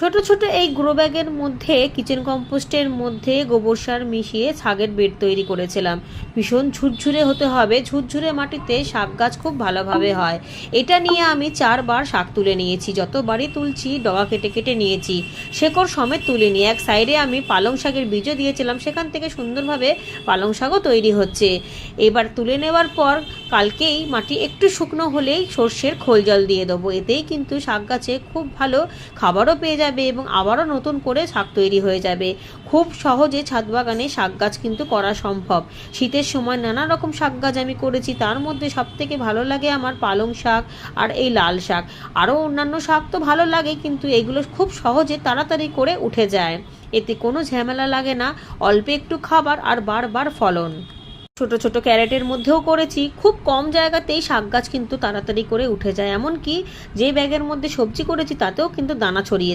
ছোট ছোট এই গ্রো ব্যাগের মধ্যে কিচেন কম্পোস্টের মধ্যে গোবর সার মিশিয়ে শাকের বেড তৈরি করেছিলাম। ভীষণ ঝুরঝুরে হতে হবে। ঝুরঝুরে মাটিতে শাক গাছ খুব ভালোভাবে হয়। এটা নিয়ে আমি চারবার শাক তুলে নিয়েছি। যতবারই তুলছি, ডগা কেটে কেটে নিয়েছি। শেকড় সমেত তুলে নিয়ে এক সাইডে আমি পালং শাকের বীজও দিয়েছিলাম। সেখান থেকে সুন্দরভাবে পালং শাকও তৈরি হচ্ছে। এবার তুলে নেওয়ার পর কালকেই মাটি একটু শুকনো হলেই সর্ষের খোল জল দিয়ে দেবো। এতেই কিন্তু শাক গাছে খুব ভালো খাবারও পেয়ে যাবে এবং আবারও নতুন করে শাক তৈরি হয়ে যাবে। খুব সহজে ছাদ বাগানে শাক গাছ কিন্তু করা সম্ভব। শীতের সময় নানা রকম শাক গাছ আমি করেছি, তার মধ্যে সব থেকে ভালো লাগে আমার পালং শাক আর এই লাল শাক। আরও অন্যান্য শাক তো ভালো লাগে, কিন্তু এগুলো খুব সহজে তাড়াতাড়ি করে উঠে যায়। এতে কোনো ঝামেলা লাগে না, অল্প একটু খাবার আর বারবার ফলন। ছোট ছোট ক্যারেটের মধ্যেও করেছি। খুব কম জায়গাতেই শাক গাছ কিন্তু তাড়াতাড়ি করে উঠে যায়। এমনকি যে ব্যাগের মধ্যে সবজি করেছি, তাতেও কিন্তু দানা ছড়িয়ে